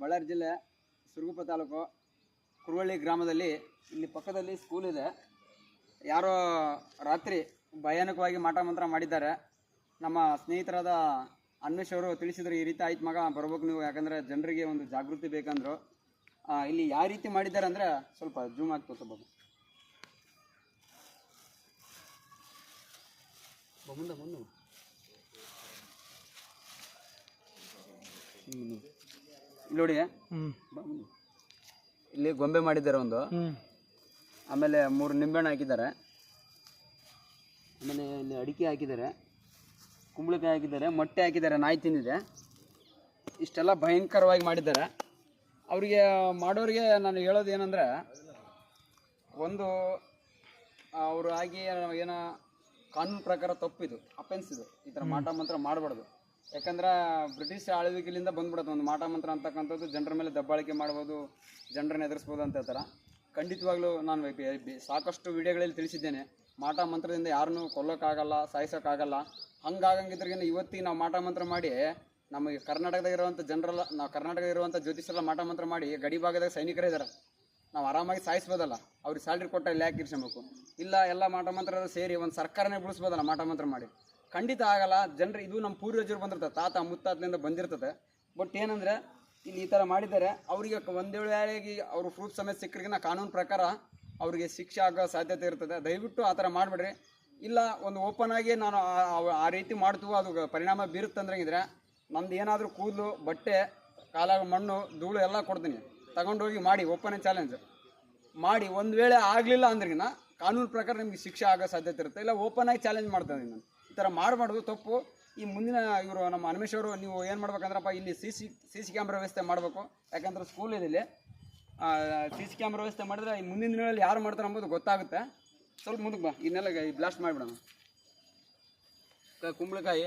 ಬಳ್ಳಾರಿ ಜಿಲ್ಲೆ ಸುರಗುಪ್ಪ ತಾಲೂಕು ಕುರುವಳ್ಳಿ ಗ್ರಾಮದಲ್ಲಿ ಇಲ್ಲಿ ಪಕ್ಕದಲ್ಲಿ ಸ್ಕೂಲ್ ಇದೆ. ಯಾರೋ ರಾತ್ರಿ ಭಯಾನಕವಾಗಿ ಮಾಟ ಮಂತ್ರ ಮಾಡಿದ್ದಾರೆ. ನಮ್ಮ ಸ್ನೇಹಿತರಾದ ಅನ್ವೇಷ್ ಅವರು ತಿಳಿಸಿದ್ರು, ಈ ರೀತಿ ಆಯ್ತು ಮಗ, ಬರ್ಬೇಕು ನೀವು, ಯಾಕಂದರೆ ಜನರಿಗೆ ಒಂದು ಜಾಗೃತಿ ಬೇಕಂದ್ರು. ಇಲ್ಲಿ ಯಾವ ರೀತಿ ಮಾಡಿದ್ದಾರೆ ಅಂದರೆ ಸ್ವಲ್ಪ ಜೂಮ್ ಆಗಿ ತೋರಿಸಬಹುದು. ಮುಂದೆ. ಇಲ್ಲಿ ನೋಡಿ. ಇಲ್ಲಿ ಗೊಂಬೆ ಮಾಡಿದ್ದಾರೆ ಒಂದು. ಆಮೇಲೆ ಮೂರು ನಿಂಬೆಹಣ್ಣು ಹಾಕಿದ್ದಾರೆ. ಆಮೇಲೆ ಇಲ್ಲಿ ಅಡಿಕೆ ಹಾಕಿದ್ದಾರೆ. ಕುಂಬಳಕಾಯಿ ಹಾಕಿದ್ದಾರೆ. ಮೊಟ್ಟೆ ಹಾಕಿದ್ದಾರೆ. ನಾಯಿ ತಿಂದಿದೆ. ಇಷ್ಟೆಲ್ಲ ಭಯಂಕರವಾಗಿ ಮಾಡಿದ್ದಾರೆ. ಅವರಿಗೆ ಮಾಡೋರಿಗೆ ನಾನು ಹೇಳೋದು ಏನಂದರೆ ಒಂದು ಅವರು ಆಗಿ ಏನೋ ಕಾನೂನು ಪ್ರಕಾರ ತಪ್ಪಿದು ಅಪೆನ್ಸ್ ಇದು. ಈ ಥರ ಮಾಟ ಮಂತ್ರ ಮಾಡಬಾರ್ದು. ಯಾಕಂದ್ರೆ ಬ್ರಿಟಿಷ್ ಆಳ್ವಿಕೆಯಿಂದ ಬಂದ್ಬಿಡುತ್ತೆ ಒಂದು ಮಾಟ ಮಂತ್ರ ಅಂತಕ್ಕಂಥದ್ದು, ಜನರ ಮೇಲೆ ದಬ್ಬಾಳಿಕೆ ಮಾಡ್ಬೋದು, ಜನರನ್ನ ಎದುರಿಸ್ಬೋದು ಅಂತ ಹೇಳ್ತಾರೆ. ಖಂಡಿತವಾಗ್ಲೂ ನಾನು ಸಾಕಷ್ಟು ವಿಡಿಯೋಗಳಲ್ಲಿ ತಿಳಿಸಿದ್ದೇನೆ. ಮಾಟ ಮಂತ್ರದಿಂದ ಯಾರನ್ನೂ ಕೊಲ್ಲೋಕ್ಕಾಗಲ್ಲ, ಸಾಯಿಸೋಕ್ಕಾಗಲ್ಲ. ಹಂಗಾಗಂಗಿದ್ರಿಗಿಂತ ಇವತ್ತಿಗೆ ನಾವು ಮಾಟ ಮಂತ್ರ ಮಾಡಿ, ನಮಗೆ ಕರ್ನಾಟಕದಾಗ ಇರುವಂಥ ಜನರೆಲ್ಲ, ನಾವು ಕರ್ನಾಟಕದಾಗ ಇರುವಂಥ ಜ್ಯೋತಿಷರೆಲ್ಲ ಮಾಟ ಮಂತ್ರ ಮಾಡಿ, ಗಡಿ ಭಾಗದಾಗ ಸೈನಿಕರೇ ಇದ್ದಾರೆ ನಾವು ಆರಾಮಾಗಿ ಸಾಯಿಸ್ಬೋದಲ್ಲ, ಅವ್ರಿಗೆ ಸ್ಯಾಲ್ರಿ ಕೊಟ್ಟ ಇಲ್ಲಿ ಯಾಕೆ ಇಲ್ಲ, ಎಲ್ಲ ಮಾಟ ಮಂತ್ರ ಸೇರಿ ಒಂದು ಸರ್ಕಾರನೇ ಬಿಡಿಸ್ಬೋದಲ್ಲ ಮಾಟ ಮಂತ್ರ ಮಾಡಿ. ಖಂಡಿತ ಆಗಲ್ಲ. ಜನರು ಇದು ನಮ್ಮ ಪೂರ್ವಜರು ಬಂದಿರ್ತದೆ ತಾತ ಮುತ್ತಾತನಿಂದ ಬಂದಿರ್ತದೆ. ಬಟ್ ಏನಂದರೆ, ಇಲ್ಲಿ ಈ ಥರ ಮಾಡಿದ್ದಾರೆ. ಅವರಿಗೆ ಒಂದು ವೇಳೆಗೆ ಅವರು ಪ್ರೂಫ್ ಸಮೇತ ಸಿಕ್ಕರಿಗಿನ ಕಾನೂನು ಪ್ರಕಾರ ಅವರಿಗೆ ಶಿಕ್ಷೆ ಆಗೋ ಸಾಧ್ಯತೆ ಇರ್ತದೆ. ದಯವಿಟ್ಟು ಆ ಥರ ಮಾಡಿಬಿಡ್ರಿ. ಇಲ್ಲ, ಒಂದು ಓಪನ್ ಆಗಿ ನಾನು ಆ- ರೀತಿ ಮಾಡ್ತೀವೋ, ಅದು ಪರಿಣಾಮ ಬೀರುತ್ತಂದ್ರಂಗಿದ್ರೆ ನಮ್ದು ಏನಾದರೂ ಕೂದಲು, ಬಟ್ಟೆ ಕಾಲ ಮಣ್ಣು, ಧೂಳು ಎಲ್ಲ ಕೊಡ್ತೀನಿ. ತಗೊಂಡೋಗಿ ಮಾಡಿ ಓಪನ್ ಚಾಲೆಂಜ್ ಮಾಡಿ, ಒಂದು ವೇಳೆ ಆಗಲಿಲ್ಲ ಅಂದ್ರಿಗಿನ ಕಾನೂನು ಪ್ರಕಾರ ನಿಮ್ಗೆ ಶಿಕ್ಷೆ ಆಗೋ ಸಾಧ್ಯತೆ ಇರುತ್ತೆ. ಇಲ್ಲ ಓಪನ್ ಆಗಿ ಚಾಲೆಂಜ್ ಮಾಡ್ತಾ ಇದ್ದೀನಿ ನಾನು. ಈ ಥರ ಮಾಡಬಾರ್ದು ತಪ್ಪು. ಈ ಮುಂದಿನ ಇವರು ನಮ್ಮ ಹನುಮೇಶ್ ಅವರು ನೀವು ಏನು ಮಾಡ್ಬೇಕಂದ್ರಪ್ಪ, ಇಲ್ಲಿ C C C C camera ವ್ಯವಸ್ಥೆ ಮಾಡಬೇಕು. ಯಾಕಂದ್ರೆ ಸ್ಕೂಲ್ ಇದೆ ಸಿ ಸಿ ಕ್ಯಾಮ್ರಾ ವ್ಯವಸ್ಥೆ ಮಾಡಿದ್ರೆ ಈ ಮುಂದಿನ ದಿನಗಳಲ್ಲಿ ಯಾರು ಮಾಡ್ತಾರೆ ಅಂಬೋದು ಗೊತ್ತಾಗುತ್ತೆ. ಸ್ವಲ್ಪ ಮುಂದಕ್ಕೆ ಬಾ ಇದನ್ನೆಲ್ಲ ಬ್ಲಾಸ್ಟ್ ಮಾಡಿಬಿಡೋಣ. ಕುಂಬಳಕಾಯಿ.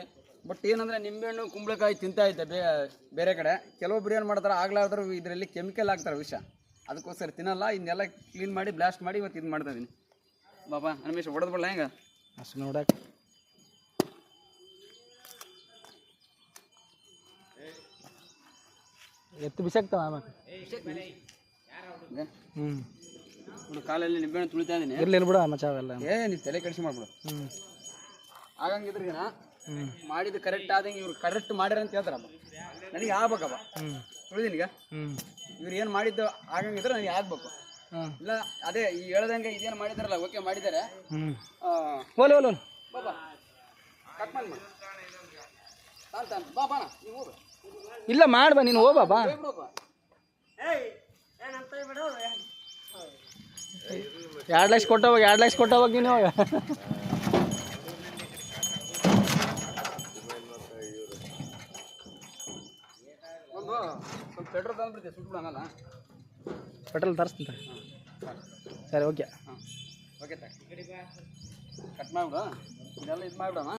ಬಟ್ ಏನಂದರೆ ನಿಂಬೆಹಣ್ಣು, ಕುಂಬಳಕಾಯಿ ತಿಂತಾ ಇದ್ದೆ ಬೇ, ಬೇರೆ ಕಡೆ. ಕೆಲವೊಬ್ರು ಏನು ಮಾಡ್ತಾರೆ, ಆಗ್ಲಾರ್ದ್ರು ಇದರಲ್ಲಿ ಕೆಮಿಕಲ್ ಹಾಕ್ತಾರೆ ವಿಷ. ಅದಕ್ಕೋಸ್ಕರ ತಿನ್ನಲ್ಲ ಇದನ್ನೆಲ್ಲ ಕ್ಲೀನ್ ಮಾಡಿ ಬ್ಲಾಸ್ಟ್ ಮಾಡಿ ಇವತ್ತು ಇದು ಮಾಡ್ತಾ ಇದೀನಿ. ಬಾಬಾ ಹನುಮೇಶ್ ಹೊಡೆದ್ಬಿಡಲ್ಲ ಹೆಂಗೆ? ಅಷ್ಟು ನೋಡಕ್ಕೆ ಎತ್ತು ಬಿಸಾಕ್ತಾವ ಆಮೇಲೆ ಹ್ಞೂ ಕಾಲಲ್ಲಿ ನಿಂಬೆಹಣ್ಣು ತುಳಿತಾ ಇದೀನಿ. ಇರ್ಲಿ ಬಿಡು ಮಚ್ಚ ಅವೆಲ್ಲ. ಏ ನೀವು ತಲೆ ಕೆಡಿಸಿ ಮಾಡ್ಬಿಡು. ಹ್ಞೂ ಆಗಂಗಿದ್ರಿಗಿನ ಹ್ಞೂ ಮಾಡಿದ್ದು ಕರೆಕ್ಟ್ ಆದಂಗೆ ಇವ್ರು ಕರೆಕ್ಟ್ ಮಾಡ್ಯಾರ ಅಂತ ಹೇಳ್ತಾರಪ್ಪ ನನಗೆ ಆಗ್ಬೇಕಪ್ಪ ಹ್ಞೂ ತುಳಿದೀನಿ ಈಗ. ಹ್ಞೂ ಇವ್ರು ಏನು ಮಾಡಿದ್ದು ಆಗಂಗಿದ್ರೆ ನನಗೆ ಆಗ್ಬೇಕು ಹಾಂ. ಇಲ್ಲ ಅದೇ ಈ ಹೇಳ್ದಂಗೆ ಇದೇನು ಮಾಡಿದಾರಲ್ಲ ಓಕೆ ಮಾಡಿದ್ದಾರೆ ಹ್ಞೂ ಓಲ್ ಓಲ್ ಓಲೆ ಬಾಬಾ ಕಟ್ ಮಾಡಿ ಮಾಡಿ ತಾನ್ ತಾನ್ ಬಾ ಬಾ ನೀವು ಇಲ್ಲ ಮಾಡ್ಬಾ ನೀನು ಹೋಗ್ಬಾ ಎರಡು ಲಕ್ಷ ಕೊಟ್ಟವಾಗ ಎರಡು ಲಕ್ಷ ಕೊಟ್ಟವಾಗ ನೀನು. ಹೋಗ ಒಂದು ಪೆಟ್ರೋಲ್ ತಂದ್ಬಿಡ್ತೀವಿ ಸುಟ್ಬಿಡೋಣಲ್ಲ ಪೆಟ್ರೋಲ್ ತರಿಸ್ತಂತ ಸರಿ ಓಕೆ. ಹಾಂ. ಓಕೆ ಕಟ್ ಮಾಡಿಬಿಡು. ಇದೆಲ್ಲ ಇದು ಮಾಡಿಬಿಡೋಣ.